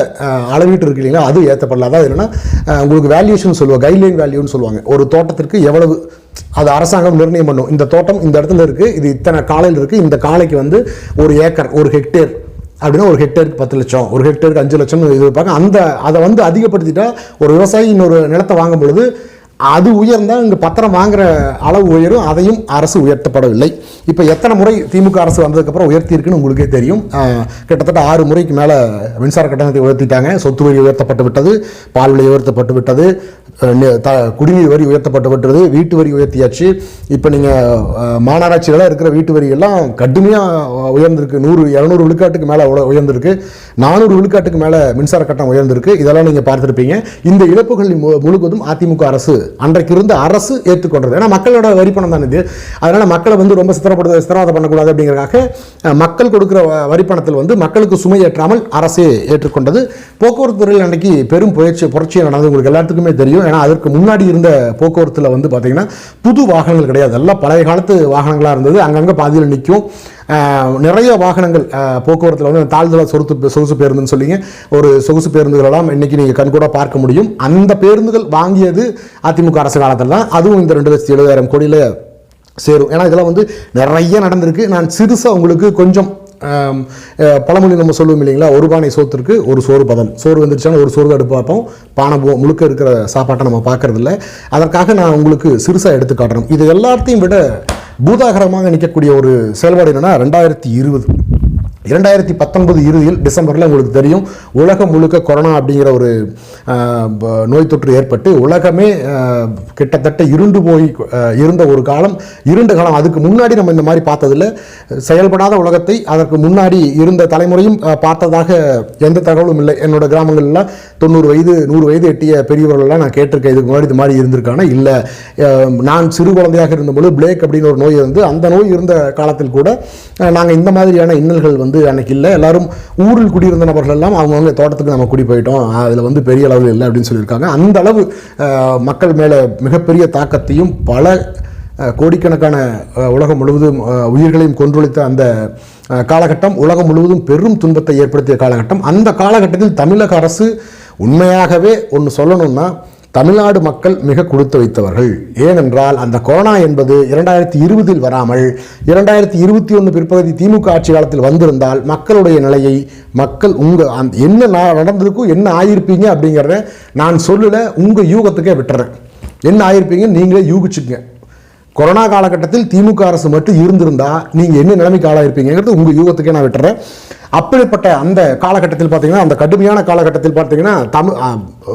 அளவீட்டு இருக்கு இல்லைங்களா அது ஏற்றப்படல அதாவது என்னென்னா உங்களுக்கு வேல்யூஷன் சொல்லுவாங்க கைட்லைன் வேல்யூன்னு சொல்லுவாங்க. ஒரு தோட்டத்திற்கு எவ்வளவு அது அரசாங்கம் நிர்ணயம் பண்ணும். இந்த தோட்டம் இந்த இடத்துல இருக்குது இது இத்தனை காலையில் இருக்குது இந்த காலைக்கு வந்து ஒரு ஏக்கர் ஒரு ஹெக்டேர் அப்படின்னா ஒரு ஹெக்டேருக்கு பத்து லட்சம் ஒரு ஹெக்டேருக்கு அஞ்சு லட்சம் இது பார்க்க அந்த அதை வந்து அதிகப்படுத்திட்டால் ஒரு விவசாயி இன்னொரு நிலத்தை வாங்கும் பொழுது அது உயர்ந்தால் இங்கே பத்திரம் வாங்குகிற அளவு உயரும் அதையும் அரசு உயர்த்தப்படவில்லை. இப்போ எத்தனை முறை திமுக அரசு வந்ததுக்கப்புறம் உயர்த்தியிருக்குன்னு உங்களுக்கே தெரியும். கிட்டத்தட்ட ஆறு முறைக்கு மேலே மின்சார கட்டணத்தை உயர்த்திட்டாங்க. சொத்து வரி உயர்த்தப்பட்டு விட்டது பால் விலை உயர்த்தப்பட்டு விட்டது த குடிநீர் வரி உயர்த்தப்பட்டு விட்டது வீட்டு வரி உயர்த்தியாச்சு. இப்போ நீங்கள் மாநகராட்சியில் இருக்கிற வீட்டு வரி எல்லாம் கடுமையாக உயர்ந்திருக்கு. நூறு இரநூறு விழுக்காட்டுக்கு மேலே உயர்ந்திருக்கு. நானூறு விழுக்காட்டுக்கு மேலே மின்சார கட்டணம் உயர்ந்திருக்கு. இதெல்லாம் நீங்கள் பார்த்துருப்பீங்க. இந்த இழப்புகள் மு- முழுவதும் அதிமுக அரசு அன்றைக்கு இருந்த அரசு ஏற்றுக்கொண்டது. ஏன்னா மக்களோட வரி பணம் தான் இது. அதனால் மக்களை வந்து ரொம்ப சித்திரப்படுத்த சித்திரவதை பண்ணக்கூடாது அப்படிங்கிறதுக்காக மக்கள் கொடுக்குற வரி பணத்தில் வந்து மக்களுக்கு சுமை ஏற்றாமல் அரசே ஏற்றுக்கொண்டது. போக்குவரத்து துறையில் அன்னைக்கு பெரும் புயற்சி புரட்சி நடந்தது. உங்களுக்கு எல்லாத்துக்குமே தெரியும். ஏன்னா அதற்கு முன்னாடி இருந்த போக்குவரத்தில் வந்து பார்த்திங்கன்னா புது வாகனங்கள் கிடையாது. எல்லாம் பழைய காலத்து வாகனங்களாக இருந்தது. அங்கங்கே பாதியில் நிற்கும் நிறைய வாகனங்கள் போக்குவரத்தில் வந்து தாழ்தள சொருத்து சொகுசு பேருந்துன்னு சொல்லிங்க ஒரு சொகுசு பேருந்துகளெல்லாம் இன்னைக்கு நீங்கள் கண்கூட பார்க்க முடியும். அந்த பேருந்துகள் வாங்கியது அதிமுக அரசு காலத்தில் தான். அதுவும் இந்த ரெண்டு லட்சத்தி எழுபதாயிரம் கோடியில் சேரும். ஏன்னா இதெல்லாம் வந்து நிறைய நடந்திருக்கு. நான் சிறுசாக உங்களுக்கு கொஞ்சம் பழமொழி நம்ம சொல்லுவோம் இல்லைங்களா? ஒரு பானை சோத்திற்கு ஒரு சோறு பதம். சோறு வந்துருச்சாலும் ஒரு சோறு தான் எடுத்து பார்ப்போம். பானை மு- முழுக்க இருக்கிற சாப்பாட்டை நம்ம பார்க்கறதில்ல. அதற்காக நான் உங்களுக்கு சிறுசாக எடுத்து காட்டுறேன். இது எல்லாத்தையும் விட பூதாகரமாக நிற்கக்கூடிய ஒரு செயல்பாடு என்னென்னா ரெண்டாயிரத்தி இருபது. இரண்டாயிரத்தி பத்தொன்பது இறுதியில் டிசம்பரில் உங்களுக்கு தெரியும் உலகம் முழுக்க கொரோனா அப்படிங்கிற ஒரு நோய் தொற்று ஏற்பட்டு உலகமே கிட்டத்தட்ட இருண்டு போய் இருந்த ஒரு காலம் இருண்ட காலம். அதுக்கு முன்னாடி நம்ம இந்த மாதிரி பார்த்ததில்ல. செயல்படாத உலகத்தை அதற்கு முன்னாடி இருந்த தலைமுறையும் பார்த்ததாக எந்த தகவலும் இல்லை. என்னோட கிராமங்கள்லாம் தொண்ணூறு வயது நூறு வயது எட்டிய பெரியவர்கள்லாம் நான் கேட்டிருக்கேன். இதுக்கு முன்னாடி இது மாதிரி இருந்திருக்கானா இல்லை. நான் சிறு குழந்தையாக இருந்தபோது பிளேக் அப்படின்னு ஒரு நோய் இருந்து அந்த நோய் இருந்த காலத்தில் கூட நாங்கள் இந்த மாதிரியான இன்னல்கள் வந்து அன்னைக்கு இல்லை. எல்லாரும் ஊரில் குடியிருந்த நபர்கள் எல்லாம் அவங்கவுங்க தோட்டத்துக்கு நம்ம குடி போயிட்டோம். அதில் வந்து பெரிய அளவில் இல்லை அப்படின்னு சொல்லியிருக்காங்க. அந்த அளவு மக்கள் மேலே மிகப்பெரிய தாக்கத்தையும் பல கோடிக்கணக்கான உலகம் முழுவதும் உயிர்களையும் கொன்றொழித்த அந்த காலகட்டம் உலகம் முழுவதும் பெரும் துன்பத்தை ஏற்படுத்திய காலகட்டம். அந்த காலகட்டத்தில் தமிழக அரசு உண்மையாகவே ஒன்று சொல்லணும்னா தமிழ்நாடு மக்கள் மிக கொடுத்து வைத்தவர்கள். ஏனென்றால் அந்த கொரோனா என்பது இரண்டாயிரத்தி இருபதில் வராமல் இரண்டாயிரத்தி இருபத்தி ஒன்று பிற்பகுதி திமுக ஆட்சி காலத்தில் வந்திருந்தால் மக்களுடைய நிலையை மக்கள் உங்கள் அந் என்ன நா- நடந்திருக்கும் என்ன ஆயிருப்பீங்க அப்படிங்கிறத நான் சொல்லலை உங்கள் யூகத்துக்கே விட்டுறேன். என்ன ஆயிருப்பீங்க நீங்களே யூகிச்சுக்கங்க. கொரோனா காலகட்டத்தில் திமுக அரசு மட்டும் இருந்திருந்தால் நீங்கள் என்ன நிலைமைக்கு ஆளாயிருப்பீங்கிறது உங்கள் யூகத்துக்கே நான் விட்டுறேன். அப்படிப்பட்ட அந்த காலகட்டத்தில் பார்த்தீங்கன்னா அந்த கடுமையான காலகட்டத்தில் பார்த்தீங்கன்னா தமிழ்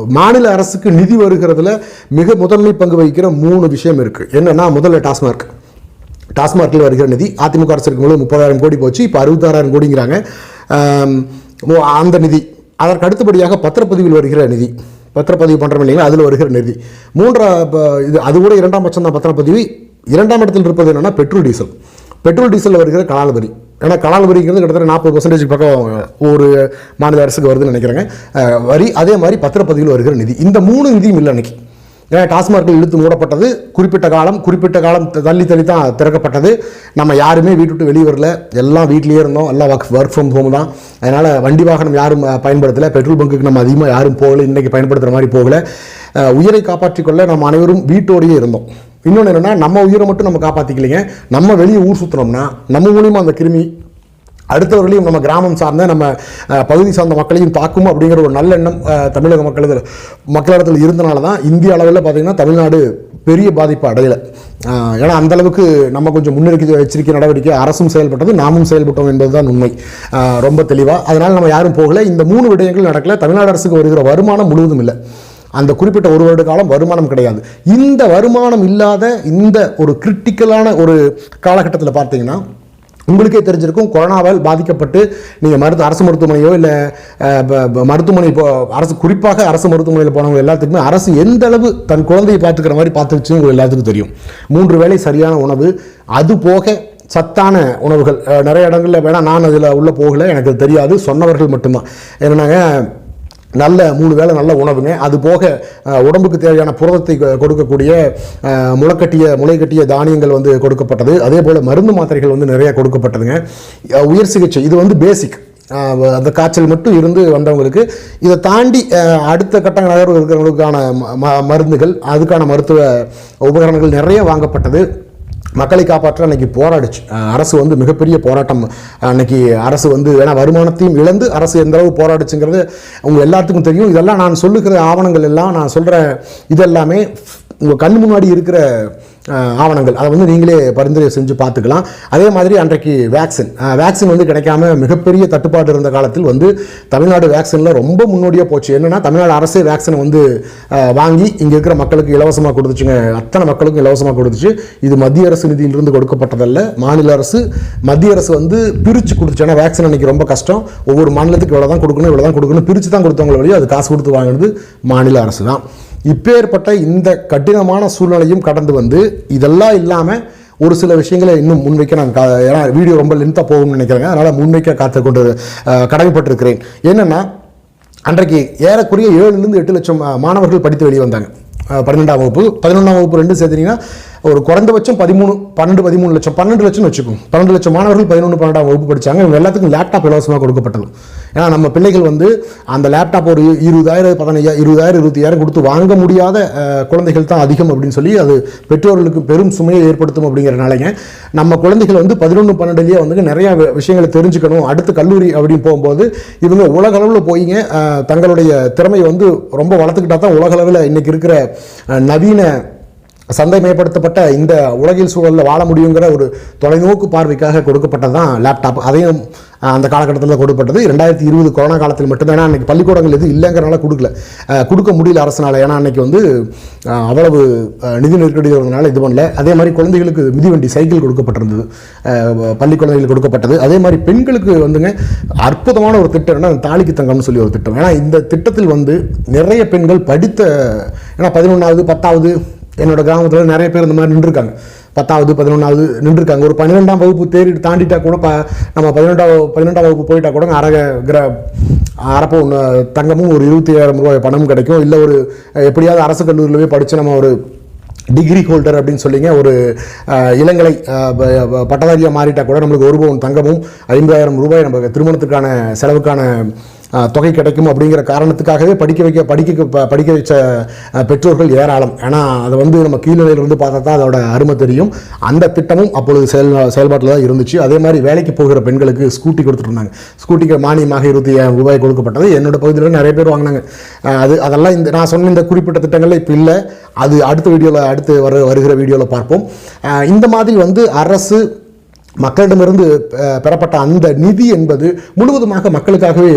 மாநில அரசுக்கு நிதி வருகிறதுல மிக முதன்மை பங்கு வகிக்கிற மூணு விஷயம் இருக்குது என்னென்னா முதல்ல டாஸ்மார்க். டாஸ்மார்க்கில் வருகிற நிதி அதிமுக அரசு இருக்கும்போது முப்பதாயிரம் கோடி போச்சு இப்போ அறுபத்தாறாயிரம் கோடிங்கிறாங்க. அந்த நிதி. அதற்கு அடுத்தபடியாக பத்திரப்பதிவில் வருகிற நிதி. பத்திரப்பதிவு பண்ணுறோம் இல்லைங்களா? அதில் வருகிற நிதி. மூன்றா ப- இது அது கூட இரண்டாம் பட்சம் தான் பத்திரப்பதிவு. இரண்டாம் இடத்தில் இருப்பது என்னென்னா பெட்ரோல் டீசல். பெட்ரோல் டீசலில் வருகிற கலால் வரி ஏன்னா கலால் வரிங்கிறது கிட்டத்தட்ட நாற்பது பர்சன்டேஜ் பக்கம் ஒரு மாநில அரசுக்கு வருதுன்னு நினைக்கிறேங்க. வரி அதே மாதிரி பத்திரப்பதிவில் வருகிற நிதி. இந்த மூணு நிதியும் இல்லை அன்னைக்கு ஏன்னா டாஸ்மார்க்கில் இழுத்து மூடப்பட்டது குறிப்பிட்ட காலம் குறிப்பிட்ட காலம் தள்ளி தள்ளி தான் திறக்கப்பட்டது. நம்ம யாருமே வீட்டு விட்டு வெளியே வரல. எல்லாம் வீட்லேயே இருந்தோம். எல்லாம் ஒர்க் ஒர்க் ஃப்ரம் ஹோம் தான். அதனால் வண்டி வாகனம் யாரும் பயன்படுத்தலை. பெட்ரோல் பங்குக்கு நம்ம அதிகமாக யாரும் போகலை. இன்றைக்கி பயன்படுத்துகிற மாதிரி போகல. உயிரை காப்பாற்றிக்கொள்ள நம்ம அனைவரும் வீட்டோடையே இருந்தோம். இன்னொன்று என்னென்னா நம்ம உயிரை மட்டும் நம்ம காப்பாற்றிக்கலைங்க நம்ம வெளியே ஊர் சுற்றினோம்னா நம்ம மூலியமாக அந்த கிருமி அடுத்தவர்களையும் நம்ம கிராமம் சார்ந்த நம்ம பகுதி சார்ந்த மக்களையும் தாக்கும் அப்படிங்கிற ஒரு நல்ல எண்ணம் தமிழக மக்களது மக்களிடத்தில் இருந்தனால தான் இந்திய அளவில் பார்த்திங்கன்னா தமிழ்நாடு பெரிய பாதிப்பு அடையலை. ஏன்னா அந்த அளவுக்கு நம்ம கொஞ்சம் முன்னெடுக்க எச்சரிக்கை நடவடிக்கை அரசும் செயல்பட்டது நாமும் செயல்பட்டோம் என்பதுதான் உண்மை. ரொம்ப தெளிவாக அதனால் நம்ம யாரும் போகலை. இந்த மூணு விடயங்கள் நடக்கல. தமிழ்நாடு அரசுக்கு வருகிற வருமானம் முழுவதும் இல்லை. அந்த குறிப்பிட்ட ஒரு வருட காலம் வருமானம் கிடையாது. இந்த வருமானம் இல்லாத இந்த ஒரு கிரிட்டிக்கலான ஒரு காலகட்டத்தில் பார்த்தீங்கன்னா உங்களுக்கே தெரிஞ்சிருக்கும் கொரோனாவால் பாதிக்கப்பட்டு நீங்கள் மருத்துவ அரசு மருத்துவமனையோ இல்லை மருத்துவமனை போ அரசு குறிப்பாக அரசு மருத்துவமனையில் போனவங்க எல்லாத்துக்குமே அரசு எந்த அளவு தன் குழந்தையை பார்த்துக்கிற மாதிரி பார்த்துருச்சுன்னு உங்களுக்கு எல்லாத்துக்கும் தெரியும். மூன்று வேளை சரியான உணவு அது போக சத்தான உணவுகள். நிறைய இடங்களில் வேணால் நான் அதில் உள்ளே போகலை எனக்கு தெரியாது. சொன்னவர்கள் மட்டும்தான். என்னென்னாங்க நல்ல மூணு வேளை நல்ல உணவுங்க. அது போக உடம்புக்கு தேவையான புரதத்தை கொ- கொடுக்கக்கூடிய முளைக்கட்டிய முளைக்கட்டிய தானியங்கள் வந்து கொடுக்கப்பட்டது. அதே போல் மருந்து மாத்திரைகள் வந்து நிறைய கொடுக்கப்பட்டதுங்க. உயர் சிகிச்சை. இது வந்து பேசிக் அந்த காய்ச்சல் மட்டும் இருந்து வந்தவங்களுக்கு இதை தாண்டி அடுத்த கட்ட நகர்வு இருக்கிறவங்களுக்கான ம- மருந்துகள் அதுக்கான மருத்துவ உபகரணங்கள் நிறைய வாங்கப்பட்டது. மக்களை காப்பாற்ற அன்றைக்கி போராடுச்சு. அரசு வந்து மிகப்பெரிய போராட்டம். அன்னைக்கு அரசு வந்து ஏன்னா வருமானத்தையும் இழந்து அரசு எந்த அளவு போராடுச்சுங்கிறது உங்க எல்லாத்துக்கும் தெரியும். இதெல்லாம் நான் சொல்லுகிற ஆவணங்கள் எல்லாம் நான் சொல்கிற இதெல்லாமே உங்கள் கண் முன்னாடி இருக்கிற ஆவணங்கள். அதை வந்து நீங்களே பரிந்துரை செஞ்சு பார்த்துக்கலாம். அதே மாதிரி அன்றைக்கு வேக்சின் வேக்சின் வந்து கிடைக்காம மிகப்பெரிய தட்டுப்பாடு இருந்த காலத்தில் வந்து தமிழ்நாடு வேக்சினில் ரொம்ப முன்னோடியாக போச்சு. என்னென்னா தமிழ்நாடு அரசே வேக்சினை வந்து வாங்கி இங்கே இருக்கிற மக்களுக்கு இலவசமாக கொடுத்துச்சுங்க. அத்தனை மக்களுக்கும் இலவசமாக கொடுத்துச்சு. இது மத்திய அரசு நிதியிலிருந்து கொடுக்கப்பட்டதல்ல. மாநில அரசு மத்திய அரசு வந்து பிரித்து கொடுத்துச்சு. ஏன்னா வேக்சின் அன்றைக்கி ரொம்ப கஷ்டம். ஒவ்வொரு மாநிலத்துக்கு இவ்வளோ தான் கொடுக்கணும் இவ்வளோ தான் கொடுக்கணும். பிரித்து தான் கொடுத்தவங்கள வழியும் அது காசு கொடுத்து வாங்கினது மாநில அரசு தான் இப்பேற்பட்ட இந்த கடினமான சூழ்நிலையும் கடந்து வந்து இதெல்லாம் இல்லாமல் ஒரு சில விஷயங்களை இன்னும் முன்வைக்க நான் கா- ஏன்னா வீடியோ ரொம்ப லென்த்தாக போகும்னு நினைக்கிறேங்க. அதனால் முன்வைக்க காத்து கொண்டு கடமைப்பட்டிருக்கிறேன். என்னென்னா அன்றைக்கு ஏறக்குறைய ஏழுலேருந்து எட்டு லட்சம் மாணவர்கள் படித்து வெளியே வந்தாங்க. பன்னெண்டாம் வகுப்பு. பதினொன்றாம் வகுப்பு ரெண்டு சேர்த்துனீங்கன்னா ஒரு குறைந்தபட்சம் பதிமூணு பன்னெண்டு பதிமூணு லட்சம் பன்னெண்டு லட்சம் வச்சுக்கோங்க. பன்னெண்டு லட்சம் மாணவர்கள் பதினொன்று பன்னெண்டாம் வகுப்பு படித்தாங்க இவங்க எல்லாத்துக்கும் லேப்டாப் இலவசமாக கொடுக்கப்பட்டது ஏன்னா நம்ம பிள்ளைகள் வந்து அந்த லேப்டாப் ஒரு இருபதாயிரம் பதினையா இருபதாயிரம் இருபத்தாயிரம் கொடுத்து வாங்க முடியாத குழந்தைகள் தான் அதிகம் அப்படின்னு சொல்லி அது பெற்றோர்களுக்கு பெரும் சுமையை ஏற்படுத்தும் அப்படிங்கிறனாலங்க நம்ம குழந்தைகள் வந்து பதினொன்று பன்னெண்டுலேயே வந்து நிறையா வி- விஷயங்களை தெரிஞ்சுக்கணும். அடுத்து கல்லூரி அப்படின்னு போகும்போது இவங்க உலகளவில் போயிங்க. தங்களுடைய திறமையை வந்து ரொம்ப வளர்த்துக்கிட்டா தான் உலகளவில் இன்றைக்கி இருக்கிற நவீன சந்தை மேம்படுத்தப்பட்ட இந்த உலகில் சூழலில் வாழ முடியுங்கிற ஒரு தொலைநோக்கு பார்வைக்காக கொடுக்கப்பட்டது தான் லேப்டாப் அதையும் அந்த காலகட்டத்தில் கொடுக்கப்பட்டது. ரெண்டாயிரத்தி இருபது கொரோனா காலத்தில் மட்டும்தான். ஏன்னா அன்றைக்கி பள்ளிக்கூடங்கள் எதுவும் இல்லைங்கிறனால கொடுக்கல. கொடுக்க முடியல அரசனால். ஏன்னா அன்றைக்கி வந்து அவ்வளவு நிதி நெருக்கடி இருந்ததுனால இது பண்ணல. அதே மாதிரி குழந்தைகளுக்கு மிதிவண்டி சைக்கிள் கொடுக்கப்பட்டிருந்தது. பள்ளி குழந்தைகளுக்கு கொடுக்கப்பட்டது. அதே மாதிரி பெண்களுக்கு வந்துங்க அற்புதமான ஒரு திட்டம் என்ன தாலிக்கு தங்கம்னு சொல்லி ஒரு திட்டம். ஏன்னா இந்த திட்டத்தில் வந்து நிறைய பெண்கள் படித்த ஏன்னா பதினொன்றாவது பத்தாவது என்னோடய கிராமத்தில் நிறைய பேர் இந்த மாதிரி நின்றுருக்காங்க. பத்தாவது பதினொன்றாவது நின்றுருக்காங்க. ஒரு பன்னிரெண்டாம் வகுப்பு தேடி தாண்டிட்டா கூட ப நம்ம பதினெட்டாவது பதினெண்டாம் வகுப்பு போயிட்டா கூட அரக கிர அரப்போ ஒன்று தங்கமும் ஒரு இருபத்தி ஏழாயிரம் ரூபாய் பணமும் கிடைக்கும். இல்லை ஒரு எப்படியாவது அரசு கல்லூரியில் படித்து நம்ம ஒரு டிகிரி ஹோல்டர் அப்படின்னு சொல்லிங்க ஒரு இளங்கலை பட்டதாரியாக மாறிட்டால் கூட நம்மளுக்கு ஒரு பவுன் தங்கமும் ஐம்பதாயிரம் ரூபாய் நம்ம திருமணத்துக்கான செலவுக்கான தொகை கிடைக்கும் அப்படிங்கிற காரணத்துக்காகவே படிக்க வைக்க படிக்க படிக்க வச்ச பெற்றோர்கள் ஏராளம். ஏன்னா அதை வந்து நம்ம கீழ்நிலையிலிருந்து பார்த்தா தான் அதோட அருமை தெரியும். அந்த திட்டமும் அப்பொழுது செயல் செயல்பாட்டில் தான் இருந்துச்சு. அதே மாதிரி வேலைக்கு போகிற பெண்களுக்கு ஸ்கூட்டி கொடுத்துருந்தாங்க ஸ்கூட்டிக்கு மானியமாக இருபத்தி ரூபாய் கொடுக்கப்பட்டது. என்னோட பகுதியில் நிறைய பேர் வாங்கினாங்க. அது அதெல்லாம் இந்த நான் சொன்ன இந்த குறிப்பிட்ட திட்டங்களில் இப்போ இல்லை. அது அடுத்த வீடியோவில் அடுத்து வர வருகிற வீடியோவில் பார்ப்போம். இந்த மாதிரி வந்து அரசு மக்களிடமிருந்து பெறப்பட்ட அந்த நிதி என்பது முழுவதுமாக மக்களுக்காகவே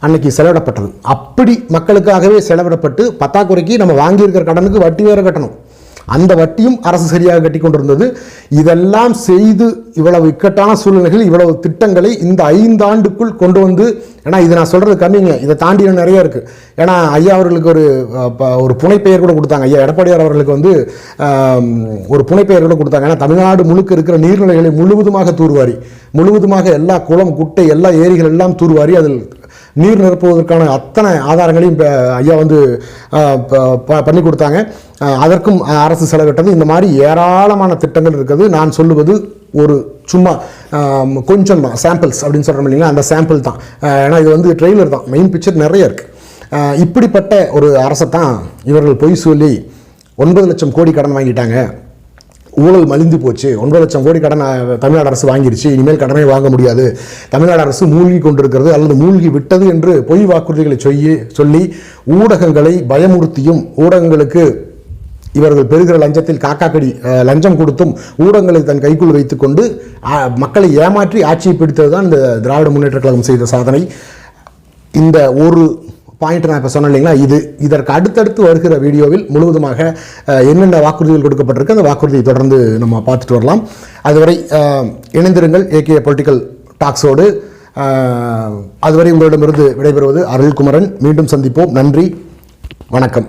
அன்னைக்கு செலவிடப்பட்டது. அப்படி மக்களுக்காகவே செலவிடப்பட்டு பத்தாக்குறைக்கு நம்ம வாங்கியிருக்கிற கடனுக்கு வட்டி வேறு கட்டணும். அந்த வட்டியும் அரசு சரியாக கட்டி கொண்டிருந்தது இதெல்லாம் செய்து இவ்வளவு இக்கட்டான சூழ்நிலைகள் இவ்வளவு திட்டங்களை இந்த ஐந்தாண்டுக்குள் கொண்டு வந்து ஏன்னா இது நான் சொல்கிறது கம்மிங்க இதை தாண்டி நிறைய இருக்குது ஏன்னா ஐயா அவர்களுக்கு ஒரு ப- ஒரு புனைப்பெயர் கூட கொடுத்தாங்க. ஐயா எடப்பாடியார் அவர்களுக்கு வந்து ஒரு புனைப்பெயர் கூட கொடுத்தாங்க. ஏன்னா தமிழ்நாடு முழுக்க இருக்கிற நீர்நிலைகளை முழுவதுமாக தூர்வாரி முழுவதுமாக எல்லா குளம் குட்டை எல்லா ஏரிகள் எல்லாம் தூர்வாரி அதில் நீர் நிரப்புவதற்கான அத்தனை ஆதாரங்களையும் ஐயா வந்து ப- ப- பண்ணி கொடுத்தாங்க. அதற்கும் அரசு செலவிட்டது இந்த மாதிரி ஏராளமான திட்டங்கள் இருக்குது. நான் சொல்லுவது ஒரு சும்மா கொஞ்சம் தான் சாம்பிள்ஸ் அப்படின்னு சொல்கிறோம் இல்லைங்களா? அந்த சாம்பிள் தான். ஏன்னா இது வந்து ட்ரெய்லர் தான். மெயின் பிக்சர் நிறைய இருக்குது இப்படிப்பட்ட ஒரு அரசை தான் இவர்கள் பொய் சொல்லி ஒன்பது லட்சம் கோடி கடன் வாங்கிட்டாங்க. ஊழல் மலிந்து போச்சு. ஒன்பது லட்சம் கோடி கடன் தமிழ்நாடு அரசு வாங்கிருச்சு. இனிமேல் கடனை வாங்க முடியாது. தமிழ்நாடு அரசு மூழ்கி கொண்டிருக்கிறது அல்லது மூழ்கி விட்டது என்று பொய் வாக்குறுதிகளை சொல்லி சொல்லி ஊடகங்களை பயமுறுத்தியும் ஊடகங்களுக்கு இவர்கள் பெறுகிற லஞ்சத்தில் காக்காக்கடி லஞ்சம் கொடுத்தும் ஊடகங்களை தன் கைக்குள் வைத்துக்கொண்டு மக்களை ஏமாற்றி ஆட்சியை பிடித்தது தான் இந்த திராவிட முன்னேற்ற கழகம் செய்த சாதனை. இந்த ஒரு பாயிண்ட் நான் இப்போ சொன்னேன் இல்லைங்களா? இது இதற்கு அடுத்தடுத்து வருகிற வீடியோவில் முழுவதுமாக என்னென்ன வாக்குறுதிகள் கொடுக்கப்பட்டிருக்கு அந்த வாக்குறுதியை தொடர்ந்து நம்ம பார்த்துட்டு வரலாம். அதுவரை இணைந்திருங்கள் ஏகே பொலிட்டிக்கல் டாக்ஸோடு அதுவரை உங்களிடமிருந்து விடைபெறுவது அருள்குமரன். மீண்டும் சந்திப்போம். நன்றி. வணக்கம்.